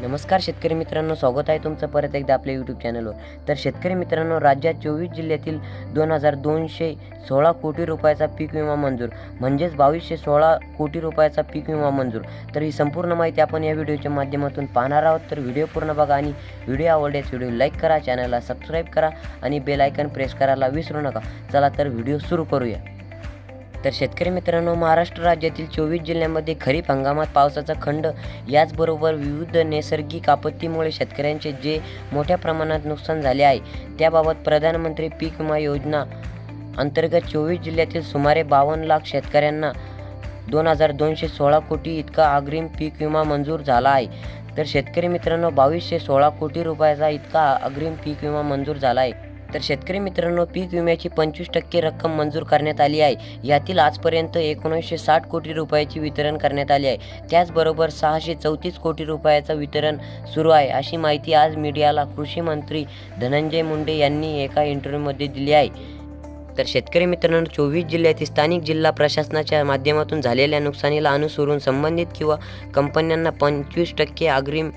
नमस्कार शेतकरी मित्रांनो स्वागत आहे तुमचं परत एकदा आपल्या यूट्यूब चॅनलवर तर शेतकरी मित्रांनो राज्यात चोवीस जिल्ह्यातील दोन हजार दोनशे सोळा कोटी रुपयाचा पीक विमा मंजूर. म्हणजेच बावीसशे सोळा कोटी रुपयाचा पीक विमा मंजूर. तर ही संपूर्ण माहिती आपण या व्हिडिओच्या माध्यमातून पाहणार आहोत. तर व्हिडिओ पूर्ण बघा आणि व्हिडिओ आवडल्यास व्हिडिओ लाईक करा चॅनलला सबस्क्राईब करा आणि बेल आयकन प्रेस करायला विसरू नका. चला तर व्हिडिओ सुरू करूया. तर शेतकरी मित्रांनो महाराष्ट्र राज्यातील चोवीस जिल्ह्यांमध्ये खरीप हंगामात पावसाचा खंड याचबरोबर विविध नैसर्गिक आपत्तीमुळे शेतकऱ्यांचे जे मोठ्या प्रमाणात नुकसान झाले आहे त्याबाबत प्रधानमंत्री पीक विमा योजना अंतर्गत चोवीस जिल्ह्यातील सुमारे बावन्न लाख शेतकऱ्यांना दोन हजार दोनशे सोळा कोटी इतका अग्रिम पीक विमा मंजूर झाला आहे. तर शेतकरी मित्रांनो बावीसशे सोळा कोटी रुपयाचा इतका अग्रिम पीक विमा मंजूर झाला आहे. तर शेतकरी मित्रांनो पीक विम्याची पंचवीस टक्के रक्कम मंजूर करण्यात आली आहे. यातील आजपर्यंत एकोणीसशे साठ कोटी रुपयाची वितरण करण्यात आले आहे. त्याचबरोबर सहाशे चौतीस कोटी रुपयाचं वितरण सुरू आहे अशी माहिती आज मीडियाला कृषी मंत्री धनंजय मुंडे यांनी एका इंटरव्ह्यूमध्ये दिली आहे. तर शेतकरी मित्रांनो चोवीस जिल्ह्यातील स्थानिक जिल्हा प्रशासनाच्या माध्यमातून झालेल्या नुकसानीला अनुसरून संबंधित किंवा कंपन्यांना पंचवीस टक्के अग्रिम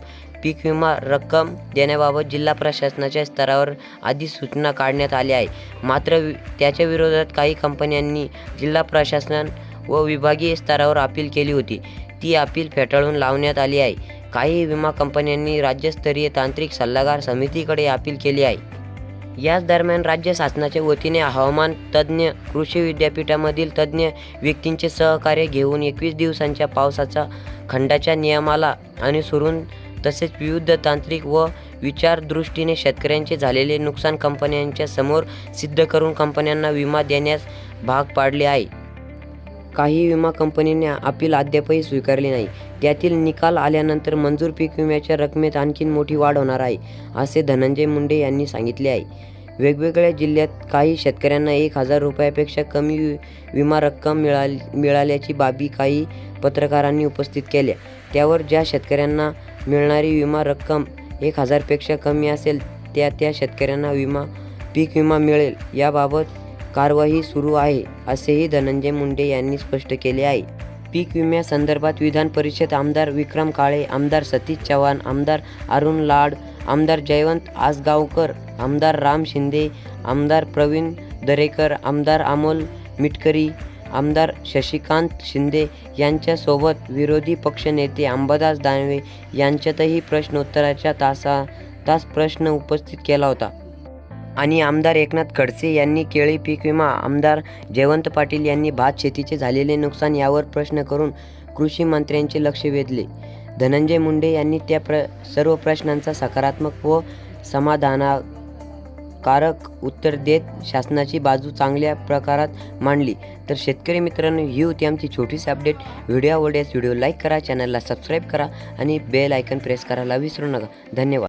पीक विमा रक्कम देण्याबाबत जिल्हा प्रशासनाच्या स्तरावर आधी सूचना काढण्यात आल्या आहे. मात्र त्याच्या विरोधात काही कंपन्यांनी जिल्हा प्रशासन व विभागीय स्तरावर अपील केली होती. ती अपील फेटाळून लावण्यात आली आहे. काही विमा कंपन्यांनी राज्यस्तरीय तांत्रिक सल्लागार समितीकडे अपील केली आहे. याच दरम्यान राज्य शासनाच्या वतीने हवामान तज्ज्ञ कृषी विद्यापीठामधील तज्ज्ञ व्यक्तींचे सहकार्य घेऊन एकवीस दिवसांच्या पावसाचा खंडाच्या नियमाला अनुसरून तसेच विविध तांत्रिक व विचारदृष्टीने शेतकऱ्यांचे झालेले नुकसान कंपन्यांच्या समोर सिद्ध करून कंपन्यांना विमा देण्यास भाग पाडले आहे. काही विमा कंपनीने अपील अद्यापही स्वीकारले नाही. त्यातील निकाल आल्यानंतर मंजूर पीक विम्याच्या रकमेत आणखीन मोठी वाढ होणार आहे असे धनंजय मुंडे यांनी सांगितले आहे. वेगवेगळ्या जिल्ह्यात काही शेतकऱ्यांना एक हजार रुपयापेक्षा कमी वि- विमा रक्कम मिळाली मिळाल्याची बाबी काही पत्रकारांनी उपस्थित केल्या. त्यावर ज्या शेतकऱ्यांना मिळणारी विमा रक्कम एक हजारपेक्षा कमी असेल त्या त्या शेतकऱ्यांना विमा पीक विमा मिळेल. याबाबत कारवाई सुरू आहे असेही धनंजय मुंडे यांनी स्पष्ट केले आहे. पीक विम्यासंदर्भात विधान परिषद आमदार विक्रम काळे आमदार सतीश चव्हाण आमदार अरुण लाड आमदार जयवंत आसगावकर आमदार राम शिंदे आमदार प्रवीण दरेकर आमदार अमोल मिटकरी आमदार शशिकांत शिंदे यांच्यासोबत विरोधी पक्षनेते अंबादास दानवे यांच्यातही प्रश्नोत्तराच्या तासा तास प्रश्न उपस्थित केला होता. आणि आमदार एकनाथ खडसे यांनी केळी पीक विमा आमदार जयवंत पाटील यांनी भात शेतीचे झालेले नुकसान यावर प्रश्न करून कृषी मंत्र्यांचे लक्ष वेधले. धनंजय मुंडे यांनी त्या प्र सर्व प्रश्नांचा सकारात्मक व समाधाना कारक उत्तर देत शासनाची बाजू चांगल्या प्रकारात मांडली. तर शेतकरी मित्रांनो ही होती आमची छोटीशी अपडेट व्हिडिओ आवडल्यास व्हिडिओ लाईक करा चॅनलला सबस्क्राईब करा आणि बेल आयकन प्रेस करायला विसरू नका. धन्यवाद.